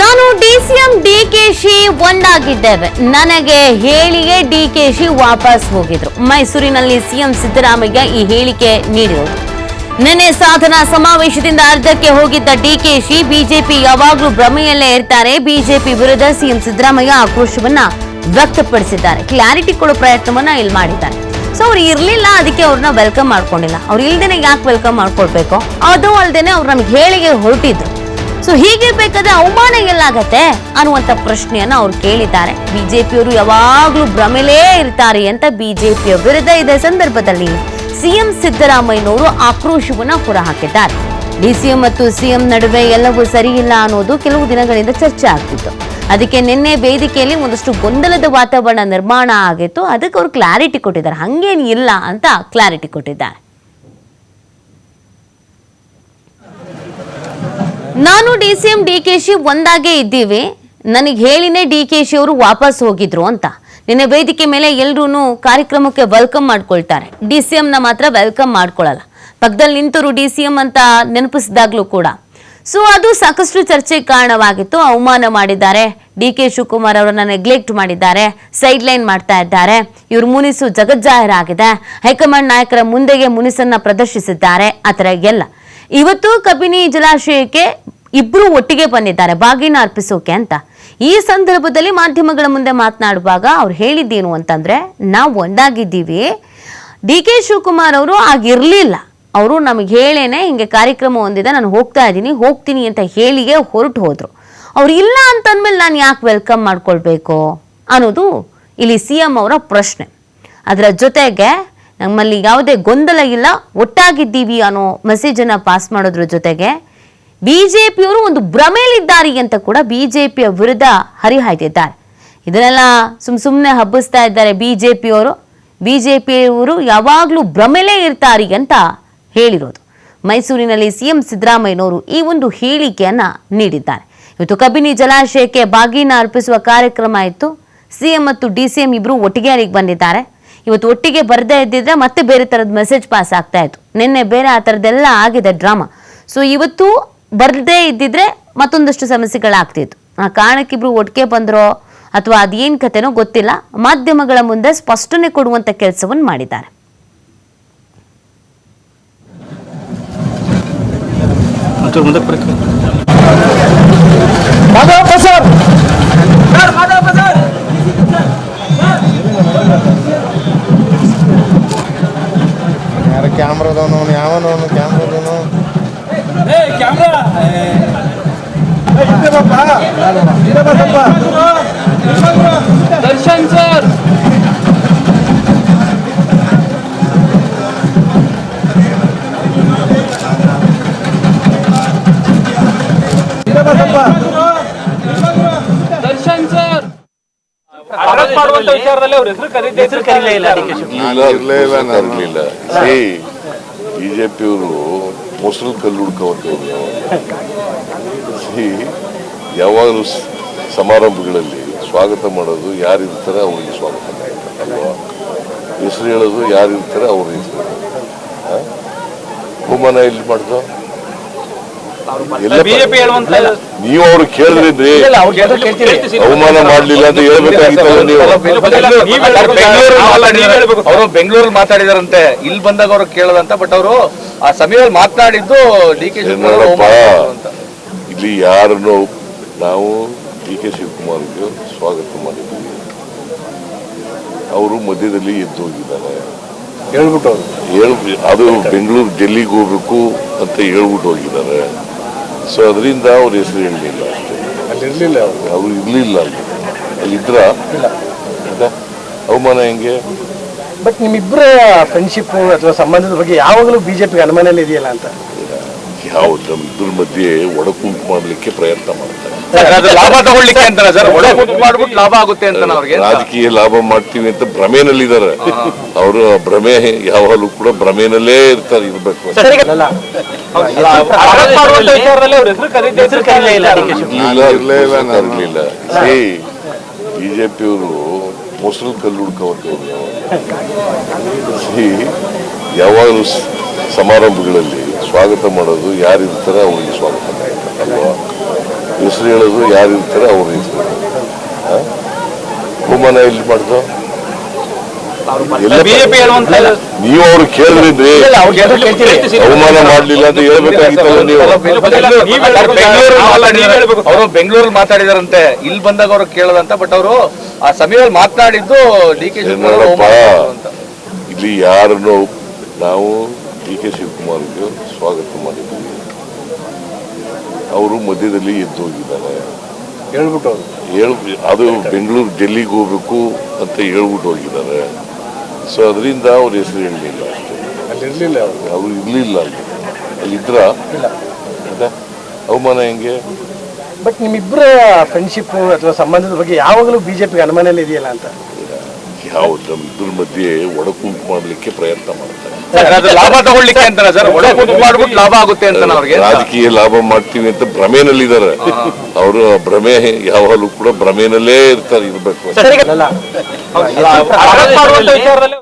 ನಾನು D C M D K Shi ಒಂದಾಗಿದ್ದೇವೆ. ನನಗೆ ಹೇಳಿಗೆ ಡಿ ಕೆ ಶಿ ವಾಪಸ್ ಹೋಗಿದ್ರು. ಮೈಸೂರಿನಲ್ಲಿ ಸಿಎಂ ಸಿದ್ದರಾಮಯ್ಯ ಈ ಹೇಳಿಕೆ ನೀಡಿದರು. ನಿನ್ನೆ ಸಾಧನಾ ಸಮಾವೇಶದಿಂದ ಅರ್ಧಕ್ಕೆ ಹೋಗಿದ್ದ ಡಿಕೆಶಿ ಬಿಜೆಪಿ ಯಾವಾಗಲೂ ಭ್ರಮೆಯಲ್ಲೇ ಇರ್ತಾರೆ. ಬಿಜೆಪಿ ವಿರುದ್ಧ ಸಿಎಂ ಸಿದ್ದರಾಮಯ್ಯ ಆಕ್ರೋಶವನ್ನ ವ್ಯಕ್ತಪಡಿಸಿದ್ದಾರೆ. ಕ್ಲಾರಿಟಿ ಕೊಡೋ ಪ್ರಯತ್ನವನ್ನ ಇಲ್ಲಿ ಮಾಡಿದ್ದಾರೆ. ಸೊ ಅವ್ರು ಇರ್ಲಿಲ್ಲ, ಅದಕ್ಕೆ ಅವ್ರನ್ನ ವೆಲ್ಕಮ್ ಮಾಡ್ಕೊಂಡಿಲ್ಲ. ಅವ್ರು ಇಲ್ದೇನೆ ಯಾಕೆ ವೆಲ್ಕಮ್ ಮಾಡ್ಕೊಳ್ಬೇಕು? ಅದು ಅಲ್ಲದೇನೆ ಅವ್ರು ನಮ್ಗೆ ಹೇಳಿಗೆ ಹೊರಟಿದ್ರು. ಸೊ ಹೀಗಿರ್ಬೇಕಾದ್ರೆ ಅವಮಾನ ಎಲ್ಲಾಗತ್ತೆ ಅನ್ನುವಂತ ಪ್ರಶ್ನೆಯನ್ನ ಅವ್ರು ಕೇಳಿದ್ದಾರೆ. ಬಿಜೆಪಿಯವರು ಯಾವಾಗ್ಲೂ ಭ್ರಮೆಲೇ ಇರ್ತಾರೆ ಅಂತ ಬಿಜೆಪಿಯ ವಿರುದ್ಧ ಇದೆ ಸಂದರ್ಭದಲ್ಲಿ ಸಿಎಂ ಸಿದ್ದರಾಮಯ್ಯನವರು ಆಕ್ರೋಶವನ್ನ ಹೊರಹಾಕಿದ್ದಾರೆ ಡಿಸಿಎಂ ಮತ್ತು ಸಿಎಂ ನಡುವೆ ಎಲ್ಲವೂ ಸರಿಯಿಲ್ಲ ಅನ್ನೋದು ಕೆಲವು ದಿನಗಳಿಂದ ಚರ್ಚೆ ಆಗ್ತಿತ್ತು. ಅದಕ್ಕೆ ನಿನ್ನೆ ವೇದಿಕೆಯಲ್ಲಿ ಒಂದಷ್ಟು ಗೊಂದಲದ ವಾತಾವರಣ ನಿರ್ಮಾಣ ಆಗಿತ್ತು. ಅದಕ್ಕೆ ಅವರು ಕ್ಲಾರಿಟಿ ಕೊಟ್ಟಿದ್ದಾರೆ. ಹಂಗೇನು ಇಲ್ಲ ಅಂತ ಕ್ಲಾರಿಟಿ ಕೊಟ್ಟಿದ್ದಾರೆ. ನಾನು D C M D K Shi ಒಂದಾಗೇ ಇದ್ದೀವಿ. ನನಗೆ ಹೇಳಿನೇ ಡಿ ಕೆ ಶಿ ಅವರು ವಾಪಸ್ ಹೋಗಿದ್ರು ಅಂತ. ನಿನ್ನೆ ವೇದಿಕೆ ಮೇಲೆ ಎಲ್ಲರೂ ಕಾರ್ಯಕ್ರಮಕ್ಕೆ ವೆಲ್ಕಮ್ ಮಾಡ್ಕೊಳ್ತಾರೆ. ಡಿ ಸಿ ಎಂನ ಮಾತ್ರ ವೆಲ್ಕಮ್ ಮಾಡ್ಕೊಳ್ಳಲ್ಲ ಪಕ್ಕದಲ್ಲಿ ನಿಂತರು ಡಿ ಸಿ ಎಂ ಅಂತ ನೆನಪಿಸಿದಾಗ್ಲೂ ಕೂಡ. ಸೊ ಅದು ಸಾಕಷ್ಟು ಚರ್ಚೆಗೆ ಕಾರಣವಾಗಿತ್ತು. ಅವಮಾನ ಮಾಡಿದ್ದಾರೆ. ಡಿ ಕೆ ಶಿವಕುಮಾರ್ ಅವರನ್ನ ನೆಗ್ಲೆಕ್ಟ್ ಮಾಡಿದ್ದಾರೆ. ಸೈಡ್ ಲೈನ್ ಮಾಡ್ತಾ ಇದ್ದಾರೆ. ಇವ್ರು ಮುನಿಸು ಜಗಜ್ಜಾಹೀರಾಗಿದೆ. ಹೈಕಮಾಂಡ್ ನಾಯಕರ ಮುಂದೆಗೆ ಮುನಿಸನ್ನ ಪ್ರದರ್ಶಿಸಿದ್ದಾರೆ. ಆ ಥರ ಎಲ್ಲ. ಇವತ್ತು ಕಬಿನಿ ಜಲಾಶಯಕ್ಕೆ ಇಬ್ರು ಒಟ್ಟಿಗೆ ಬಂದಿದ್ದಾರೆ, ಬಾಗಿನ ಅರ್ಪಿಸೋಕೆ ಅಂತ. ಈ ಸಂದರ್ಭದಲ್ಲಿ ಮಾಧ್ಯಮಗಳ ಮುಂದೆ ಮಾತನಾಡುವಾಗ ಅವ್ರು ಹೇಳಿದ್ದೇನು ಅಂತಂದ್ರೆ, ನಾವು ಒಂದಾಗಿದ್ದೀವಿ, ಡಿ ಕೆ ಶಿವಕುಮಾರ್ ಅವರು ಆಗಿರ್ಲಿಲ್ಲ. ಅವರು ನಮಗೆ ಹೇಳೇನೆ, ಹಿಂಗೆ ಕಾರ್ಯಕ್ರಮ ಹೊಂದಿದೆ ನಾನು ಹೋಗ್ತಾ ಇದ್ದೀನಿ, ಹೋಗ್ತೀನಿ ಅಂತ ಹೇಳಿಗೆ ಹೊರಟು ಹೋದ್ರು. ಅವ್ರು ಇಲ್ಲ ಅಂತಂದ್ಮೇಲೆ ನಾನು ಯಾಕೆ ವೆಲ್ಕಮ್ ಮಾಡ್ಕೊಳ್ಬೇಕು ಅನ್ನೋದು ಇಲ್ಲಿ ಸಿ ಎಂ ಅವರ ಪ್ರಶ್ನೆ. ಅದರ ಜೊತೆಗೆ ನಮ್ಮಲ್ಲಿ ಯಾವುದೇ ಗೊಂದಲ ಇಲ್ಲ. ಒಟ್ಟಾಗಿದ್ದೀವಿ ಅನ್ನೋ ಮೆಸೇಜನ್ನು ಪಾಸ್ ಮಾಡೋದ್ರ ಜೊತೆಗೆ ಬಿ ಜೆ ಒಂದು ಭ್ರಮೆಯಲ್ಲಿದ್ದಾರೆ ಅಂತ ಕೂಡ ಬಿ ಜೆ ಪಿಯ ವಿರುದ್ಧ ಹರಿಹಾಯ್ದಿದ್ದಾರೆ. ಇದನ್ನೆಲ್ಲ ಸುಮ್ ಸುಮ್ಮನೆ ಹಬ್ಬಿಸ್ತಾ ಇದ್ದಾರೆ ಬಿ ಜೆ ಪಿಯವರು ಬಿ ಯಾವಾಗಲೂ ಭ್ರಮೆಲೇ ಇರ್ತಾರೆ ಅಂತ ಹೇಳಿರೋದು. ಮೈಸೂರಿನಲ್ಲಿ ಸಿಎಂ ಸಿದ್ದರಾಮಯ್ಯನವರು ಈ ಒಂದು ಹೇಳಿಕೆಯನ್ನು ನೀಡಿದ್ದಾರೆ. ಇವತ್ತು ಕಬಿನಿ ಜಲಾಶಯಕ್ಕೆ ಬಾಗಿನ ಅರ್ಪಿಸುವ ಕಾರ್ಯಕ್ರಮ ಇತ್ತು. ಸಿಎಂ ಮತ್ತು ಡಿ ಸಿ ಎಂ ಇಬ್ರು ಒಟ್ಟಿಗೆ ಅಲ್ಲಿಗೆ ಬಂದಿದ್ದಾರೆ. ಇವತ್ತು ಒಟ್ಟಿಗೆ ಬರದೇ ಇದ್ದಿದ್ರೆ ಮತ್ತೆ ಬೇರೆ ಥರದ ಮೆಸೇಜ್ ಪಾಸ್ ಆಗ್ತಾ ಇತ್ತು. ನಿನ್ನೆ ಬೇರೆ ಆ ಥರದ್ದೆಲ್ಲ ಆಗಿದೆ ಡ್ರಾಮಾ ಸೊ ಇವತ್ತು ಬರದೇ ಇದ್ದಿದ್ರೆ ಮತ್ತೊಂದಷ್ಟು ಸಮಸ್ಯೆಗಳಾಗ್ತಿತ್ತು. ಆ ಕಾರಣಕ್ಕಿಬ್ರು ಒಟ್ಟಿಗೆ ಬಂದ್ರೋ ಅಥವಾ ಅದೇನ್ ಕಥೆನೋ ಗೊತ್ತಿಲ್ಲ, ಮಾಧ್ಯಮಗಳ ಮುಂದೆ ಸ್ಪಷ್ಟನೆ ಕೊಡುವಂತ ಕೆಲಸವನ್ನು ಮಾಡಿದ್ದಾರೆ. ಕ್ಯಾಮ್ರಾದವನು ಯಾವನವನು ಕ್ಯಾಮ್ರಾದವನು Darshan sir. Darshan sir. Arrest ಮಾಡುವಂತ ವಿಚಾರದಲ್ಲಿ ಅವ್ರ ಹೆಸರು ಕರೀದೇ ಹೆಸರು ಕರೀಲೇ ಇಲ್ಲ ಡಿ ಕೆ ನಾನು ಇರಲೇ ಇಲ್ಲ. ನಾನು ಇರಲಿಲ್ಲ ಸಿ ಪಿಯವರು ಮೊಸರು ಕಲ್ಲು ಸಿ, ಯಾವಾಗಲೂ ಸಮಾರಂಭಗಳಲ್ಲಿ ಸ್ವಾಗತ ಮಾಡೋದು ಯಾರು ಇರ್ತಾರೆ ಅವ್ರಿಗೆ ಸ್ವಾಗತ ಅಲ್ವಾ? ಹೆಸರು ಹೇಳೋದು ಯಾರು ಇರ್ತಾರೆ ಅವ್ರ ಹೆಸರು ಎಲ್ಲಿ ಮಾಡ್ದು? ಎಲ್ಲ ಬಿಜೆಪಿ ಹೇಳುವಂತ ನೀವು ಅವ್ರು ಕೇಳಿದ್ರಿ ಅವಮಾನ ಮಾಡ್ಲಿಲ್ಲ ಅಂತ ಹೇಳ್ಬೇಕಾಗಿತ್ತಲ್ಲ ನೀವು. ಅವರು ಬೆಂಗಳೂರಲ್ಲಿ ಮಾತಾಡಿದಾರಂತೆ. ಇಲ್ಲಿ ಬಂದಾಗ ಅವರು ಕೇಳದಂತ ಬಟ್ ಅವರು ಆ ಸಮಯದಲ್ಲಿ ಮಾತನಾಡಿದ್ದು ಡಿ ಕೆ ಶಿವಕುಮಾರ್. ಇಲ್ಲಿ ಯಾರನ್ನು ನಾವು ಡಿ ಕೆ ಶಿವಕುಮಾರ್ಗೆ ಸ್ವಾಗತ ಮಾಡಿದ್ದೀವಿ. ಅವರು ಮಧ್ಯದಲ್ಲಿ ಎದ್ದು ಹೋಗಿದ್ದಾರೆ ಹೇಳ್ಬಿಟ್ಟು ಅದು ಬೆಂಗಳೂರು ಡೆಲ್ಲಿಗೆ ಹೋಗ್ಬೇಕು ಅಂತ ಹೇಳ್ಬಿಟ್ಟು ಹೋಗಿದ್ದಾರೆ. ಸೊ ಅದರಿಂದ ಅವ್ರ ಹೆಸರು ಹೇಳಲಿಲ್ಲ ಅಷ್ಟೇ. ಇರಲಿಲ್ಲ ಅವರು? ಅವ್ರು ಇರಲಿಲ್ಲ ಅಲ್ಲಿ. ಅಲ್ಲಿದ್ರ? ಅವಮಾನ ಹೆಂಗೆ? ಬಟ್ ನಿಮ್ಮಿಬ್ಬರ ಫ್ರೆಂಡ್ಶಿಪ್ ಅಥವಾ ಸಂಬಂಧದ ಬಗ್ಗೆ ಯಾವಾಗಲೂ ಬಿಜೆಪಿ ಅನುಮಾನನೇ ಇದೆಯಲ್ಲ ಅಂತ? ಯಾವ ನಮ್ಮಿಬ್ಬರ ಮಧ್ಯೆ ಒಡಕುಂಟು ಮಾಡಲಿಕ್ಕೆ ಪ್ರಯತ್ನ ಮಾಡ್ತಾರೆ. ಲಾಭ ತಗೊಳ್ಳಿಕ್ಕೆ ಅಂತ ಸರ್. ಒಳ್ಳೆ ಮಾಡ್ಬಿಟ್ಟು ಲಾಭ ಆಗುತ್ತೆ ಅಂತ ಅವ್ರಿಗೆ. ರಾಜಕೀಯ ಲಾಭ ಮಾಡ್ತೀವಿ ಅಂತ ಭ್ರಮೆನಲ್ಲಿದ್ದಾರೆ. ಅವರು ಭ್ರಮೆ ಯಾವಾಗಲೂ ಕೂಡ ಭ್ರಮೆನಲ್ಲೇ ಇರ್ತಾರೆ ಇರ್ಬೇಕು. ವಿಚಾರದಲ್ಲಿ ಅವ್ರ ಇರ್ಲಿಲ್ಲ ಬಿಜೆಪಿಯವರು ಮೊಸರು ಕಲ್ಲು ಹುಡ್ಕೋ ಸಿ ಯಾವಾಗಲೂ ಸಮಾರಂಭಗಳಲ್ಲಿ ಸ್ವಾಗತ ಮಾಡೋದು ಯಾರು ಅವರಿಗೆ ಅವ್ರಿಗೆ ಸ್ವಾಗತ ಹೇಳೋದು ಯಾರು ಇರ್ತಾರೆ ಅವ್ರ? ಅವಮಾನ ಎಲ್ಲಿ ಮಾಡ್ದು ನೀವು ಅವ್ರು ಕೇಳಿದ್ರಿ ಅವಮಾನ ಮಾಡ್ಲಿಲ್ಲ ಅಂತ ಹೇಳ್ಬೇಕಾಗಿತ್ತಲ್ಲ ನೀವು. ಅವರು ಬೆಂಗಳೂರಲ್ಲಿ ಮಾತಾಡಿದಾರಂತೆ. ಇಲ್ಲಿ ಬಂದಾಗ ಅವ್ರು ಕೇಳದಂತ ಬಟ್ ಅವರು ಆ ಸಮಯದಲ್ಲಿ ಮಾತನಾಡಿದ್ದು ಡಿ ಕೆ ಅಂತ. ಇಲ್ಲಿ ಯಾರನ್ನು ನಾವು ಡಿ ಕೆ ಶಿವಕುಮಾರ್ಗೆ ಸ್ವಾಗತ ಮಾಡಿದ್ದೀವಿ ಅವರು ಮಧ್ಯದಲ್ಲಿ ಎದ್ದು ಹೋಗಿದ್ದಾರೆ ಹೇಳ್ಬಿಟ್ಟು ಅವರು ಹೇಳ್ ಅದು ಬೆಂಗಳೂರು ಡೆಲ್ಲಿಗೆ ಹೋಗ್ಬೇಕು ಅಂತ ಹೇಳ್ಬಿಟ್ಟು ಹೋಗಿದ್ದಾರೆ. ಸೊ ಅದರಿಂದ ಅವ್ರ ಹೆಸರು ಹೇಳಲಿಲ್ಲ ಅಲ್ಲಿ ಇರಲಿಲ್ಲ ಅವ್ರು. ಇರಲಿಲ್ಲ ಅಲ್ಲಿ. ಅಲ್ಲಿದ್ರ ಅವಮಾನ ಹೆಂಗೆ? ಬಟ್ ನಿಮ್ಮಿಬ್ಬರ ಫ್ರೆಂಡ್ಶಿಪ್ ಅಥವಾ ಸಂಬಂಧದ ಬಗ್ಗೆ ಯಾವಾಗಲೂ ಬಿಜೆಪಿಗೆ ಅನುಮಾನ ಇದೆಯಲ್ಲ ಅಂತ? ಯಾವ ನಮ್ಮಿಬ್ಬರ ಮಧ್ಯೆ ಒಡಕುಂಟು ಮಾಡಲಿಕ್ಕೆ ಪ್ರಯತ್ನ ಮಾಡ್ತಾರೆ. ಲಾಭ ತಗೊಳ್ಳಿಕ್ಕೆ ಅಂತಾರೆ ಸರ್ ಮಾಡ್ಬಿಟ್ಟು ಲಾಭ ಆಗುತ್ತೆ ಅಂತ ಅವ್ರಿಗೆ ರಾಜಕೀಯ ಲಾಭ ಮಾಡ್ತೀವಿ ಅಂತ ಭ್ರಮೆನಲ್ಲಿದ್ದಾರೆ ಅವರು ಭ್ರಮೆ ಯಾವಾಗಲೂ ಕೂಡ ಭ್ರಮೆನಲ್ಲೇ ಇರ್ತಾರೆ ಇರ್ಬೇಕು ಅಲ್ಲ ಮಾಡುವಂತ ವಿಚಾರದಲ್ಲಿ